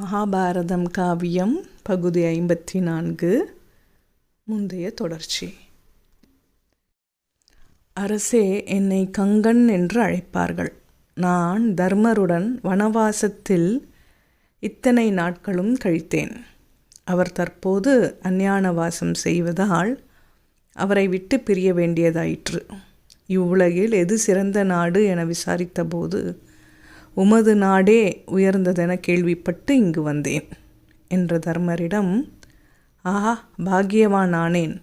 மகாபாரதம் காவியம் பகுதி ஐம்பத்தி நான்கு முந்தைய தொடர்ச்சி. அரசே என்னை கங்கன் என்று அழைப்பார்கள். நான் தர்மருடன் வனவாசத்தில் இத்தனை நாட்களும் கழித்தேன். அவர் தற்போது அஞ்ஞானவாசம் செய்வதால் அவரை விட்டு பிரிய வேண்டியதாயிற்று. இவ்வுலகில் எது சிறந்த நாடு என விசாரித்தபோது உமது நாடே உயர்ந்ததென கேள்விப்பட்டு இங்கு வந்தேன் என்ற தர்மரிடம் ஆஹா பாக்கியவான் ஆனேன்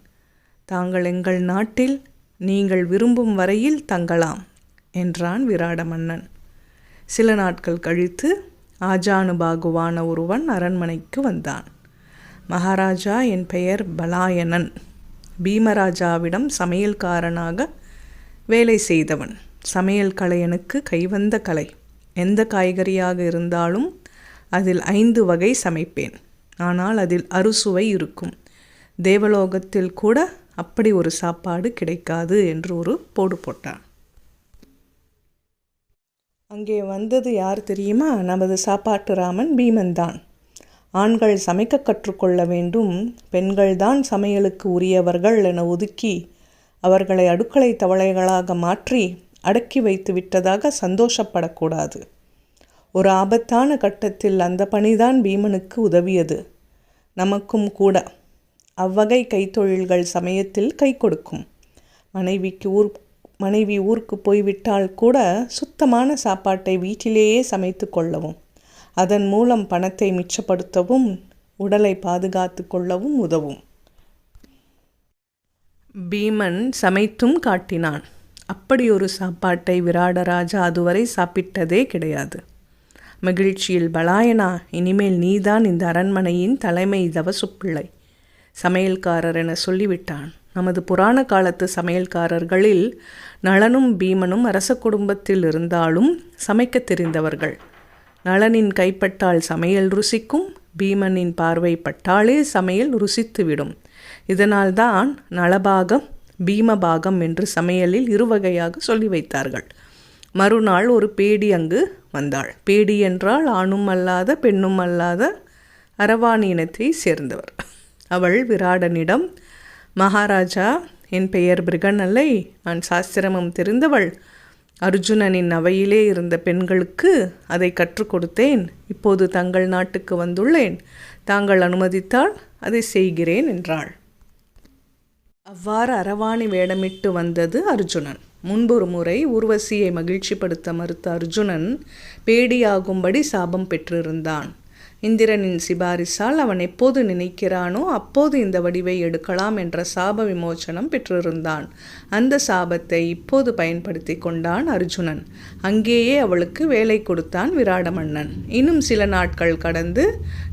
தாங்கள் எங்கள் நாட்டில் நீங்கள் விரும்பும் வரையில் தங்கலாம் என்றான் விராட மன்னன் சில நாட்கள் கழித்து ஆஜானுபாகுவான ஒருவன் அரண்மனைக்கு வந்தான். மகாராஜா என் பெயர் பலாயனன். பீமராஜாவிடம் சமையல்காரனாக வேலை செய்தவன். சமையல் கலை எனக்கு கைவந்த கலை. எந்த காய்கறியாக இருந்தாலும் அதில் ஐந்து வகை சமைப்பேன். ஆனால் அதில் அறுசுவை இருக்கும். தேவலோகத்தில் கூட அப்படி ஒரு சாப்பாடு கிடைக்காது என்று ஒரு போடு போட்டான். அங்கே வந்தது யார் தெரியுமா? நமது சாப்பாட்டு ராமன் பீமன் தான். ஆண்கள் சமைக்க கற்றுக்கொள்ள வேண்டும். பெண்கள்தான் சமையலுக்கு உரியவர்கள் என ஒதுக்கி அவர்களை அடுக்களை தவளைகளாக மாற்றி அடக்கி வைத்து விட்டதாக சந்தோஷப்படக்கூடாது. ஒரு ஆபத்தான கட்டத்தில் அந்த பணிதான் பீமனுக்கு உதவியது. நமக்கும் கூட. அவ்வகை கைத்தொழில்கள் சமயத்தில் கை கொடுக்கும். மனைவிக்கு ஊர் மனைவி ஊருக்கு போய்விட்டால் கூட சுத்தமான சாப்பாட்டை வீட்டிலேயே சமைத்து கொள்ளவும் அதன் மூலம் பணத்தை மிச்சப்படுத்தவும் உடலை பாதுகாத்து கொள்ளவும் உதவும். பீமன் சமைத்தும் காட்டினான். அப்படி ஒரு சாப்பாட்டை விராடராஜா அதுவரை சாப்பிட்டதே கிடையாது. மகிழ்ச்சியில் பலாயனா இனிமேல் நீதான் இந்த அரண்மனையின் தலைமை தவசுப்பிள்ளை. சமையல்காரர் என சொல்லிவிட்டான். நமது புராண காலத்து சமையல்காரர்களில் நளனும் பீமனும் அரச குடும்பத்தில் இருந்தாலும் சமைக்க தெரிந்தவர்கள். நளனின் கைப்பட்டால் சமையல் ருசிக்கும் பீமனின் பார்வை பட்டாலே சமையல் ருசித்துவிடும். இதனால்தான் நலபாகம் பீமபாகம் என்று சமையலில் இருவகையாக சொல்லி வைத்தார்கள். மறுநாள் ஒரு பேடி அங்கு வந்தாள். பேடி என்றால் ஆணும் அல்லாத பெண்ணும் அல்லாத அரவாணி இனத்தை சேர்ந்தவர். அவள் விராடனிடம் மகாராஜா என் பெயர் பிருகநல்லை நான் சாஸ்திரமும் தெரிந்தவள். அர்ஜுனனின் அவையிலே இருந்த பெண்களுக்கு அதை கற்றுக் கொடுத்தேன். இப்போது தங்கள் நாட்டுக்கு வந்துள்ளேன். தாங்கள் அனுமதித்தால் அதை செய்கிறேன் என்றாள். அவ்வாறு அரவாணி வேடமிட்டு வந்தது அர்ஜுனன். முன்பொரு முறை ஊர்வசியை மகிழ்ச்சிப்படுத்த மறுத்த அர்ஜுனன் பேடியாகும்படி சாபம் பெற்றிருந்தான். இந்திரனின் சிபாரிசால் அவன் எப்போது நினைக்கிறானோ அப்போது இந்த வடிவை எடுக்கலாம் என்ற சாப விமோச்சனம் பெற்றிருந்தான். அந்த சாபத்தை இப்போது பயன்படுத்தி கொண்டான் அர்ஜுனன். அங்கேயே அவளுக்கு வேலை கொடுத்தான் விராடமன்னன் இன்னும் சில நாட்கள் கடந்து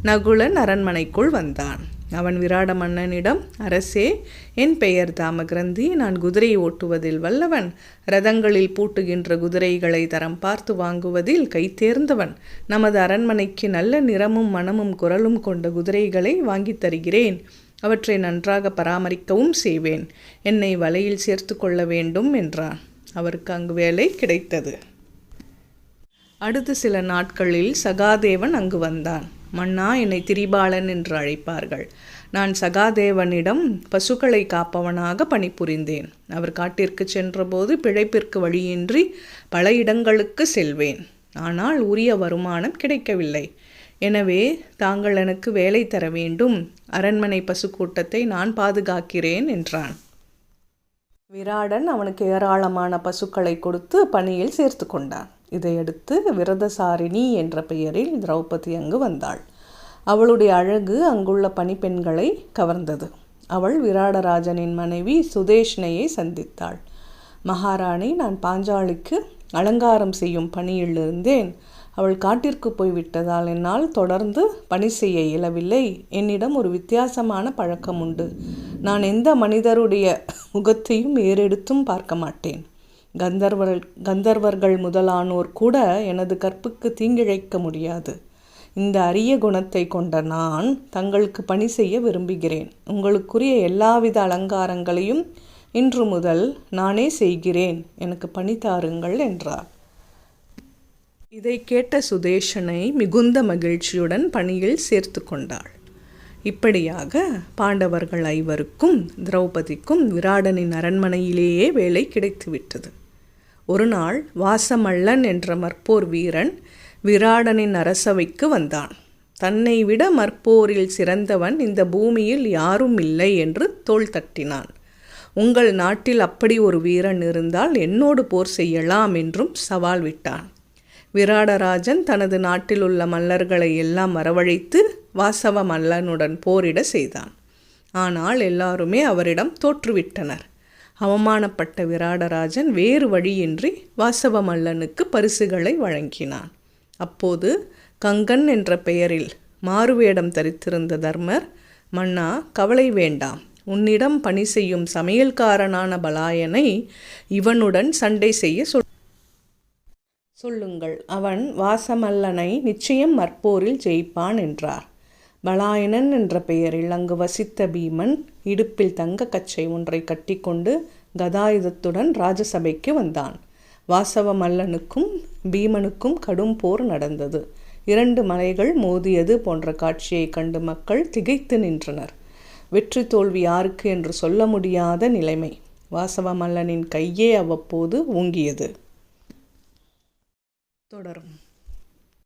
நகுலன் அரண்மனைக்குள் வந்தான். அவன் விராட மன்னனிடம் அரசே என் பெயர் தாமகிரந்தி. நான் குதிரை ஓட்டுவதில் வல்லவன். ரதங்களில் பூட்டுகின்ற குதிரைகளை தரம் பார்த்து வாங்குவதில் கைத்தேர்ந்தவன் நமது அரண்மனைக்கு நல்ல நிறமும் மனமும் குரலும் கொண்ட குதிரைகளை வாங்கித் தருகிறேன். அவற்றை நன்றாக பராமரிக்கவும் செய்வேன். என்னை வலையில் சேர்த்து கொள்ள வேண்டும் என்றான். அவருக்கு அங்கு வேலை கிடைத்தது. அடுத்த சில நாட்களில் சகாதேவன் அங்கு வந்தான். மன்னா என்னை திரிபாலன் என்று அழைப்பார்கள். நான் சகாதேவனிடம் பசுக்களை காப்பவனாக பணிபுரிந்தேன். அவர் காட்டிற்கு சென்றபோது பிழைப்பிற்கு வழியின்றி பல இடங்களுக்கு செல்வேன். ஆனால் உரிய வருமானம் கிடைக்கவில்லை. எனவே தாங்கள் எனக்கு வேலை தர வேண்டும். அரண்மனை பசுக்கூட்டத்தை நான் பாதுகாக்கிறேன் என்றான். விராடன் அவனுக்கு ஏராளமான பசுக்களை கொடுத்து பணியில் சேர்த்து கொண்டான். இதையடுத்து விரதசாரிணி என்ற பெயரில் திரௌபதி அங்கு வந்தாள். அவளுடைய அழகு அங்குள்ள பணிப்பெண்களை கவர்ந்தது. அவள் விராடராஜனின் மனைவி சுதேஷ்ணையை சந்தித்தாள். மகாராணி நான் பாஞ்சாலிக்கு அலங்காரம் செய்யும் பணியில் இருந்தேன். அவள் காட்டிற்கு போய்விட்டதால் என்னால் தொடர்ந்து பணி செய்ய இயலவில்லை. என்னிடம் ஒரு வித்தியாசமான பழக்கம் உண்டு. நான் எந்த மனிதருடைய முகத்தையும் ஏறெடுத்தும் பார்க்க மாட்டேன். கந்தர்வர் கந்தர்வர்கள் முதலானோர் கூட எனது கற்புக்கு தீங்கிழைக்க முடியாது. இந்த அரிய குணத்தை கொண்ட நான் தங்களுக்கு பணி செய்ய விரும்புகிறேன். உங்களுக்குரிய எல்லாவித அலங்காரங்களையும் இன்று முதல் நானே செய்கிறேன். எனக்கு பணி தாருங்கள் என்றார். இதை கேட்ட சுதேஷனை மிகுந்த மகிழ்ச்சியுடன் பணியில் சேர்த்து கொண்டாள். இப்படியாக பாண்டவர்கள் ஐவருக்கும் திரௌபதிக்கும் விராடனின் அரண்மனையிலேயே வேலை கிடைத்துவிட்டது. ஒரு நாள் வாசமல்லன் என்ற மற்போர் வீரன் விராடனின் அரசவைக்கு வந்தான். தன்னை விட மற்போரில் சிறந்தவன் இந்த பூமியில் யாரும் இல்லை என்று தோள் தட்டினான். உங்கள் நாட்டில் அப்படி ஒரு வீரன் இருந்தால் என்னோடு போர் செய்யலாம் என்றும் சவால் விட்டான். விராடராஜன் தனது நாட்டில் உள்ள மல்லர்களை எல்லாம் வரவழைத்து வாசவ மல்லனுடன் போரிட செய்தான். ஆனால் எல்லாருமே அவரிடம் தோற்றுவிட்டனர். அவமானப்பட்ட விராடராஜன் வேறு வழியின்றி வாசவமல்லனுக்கு பரிசுகளை வழங்கினான். அப்போது கங்கன் என்ற பெயரில் மாறுவேடம் தரித்திருந்த தர்மர் மன்னா கவலை வேண்டாம். உன்னிடம் பணி செய்யும் சமையல்காரனான பலாயனை இவனுடன் சண்டை செய்ய சொல் சொல்லுங்கள். அவன் வாசமல்லனை நிச்சயம் மற்போரில் ஜெயிப்பான் என்றார். பலாயனன் என்ற பெயரில் அங்கு வசித்த பீமன் இடுப்பில் தங்க கச்சை ஒன்றை கட்டிக்கொண்டு கதாயுதத்துடன் ராஜசபைக்கு வந்தான். வாசவ மல்லனுக்கும் பீமனுக்கும் கடும் போர் நடந்தது. இரண்டு மலைகள் மோதியது போன்ற காட்சியை கண்டு மக்கள் திகைத்து நின்றனர். வெற்றி தோல்வி யாருக்கு என்று சொல்ல முடியாத நிலைமை வாசவ மல்லனின் கையே அவ்வப்போது ஓங்கியது. தொடரும்.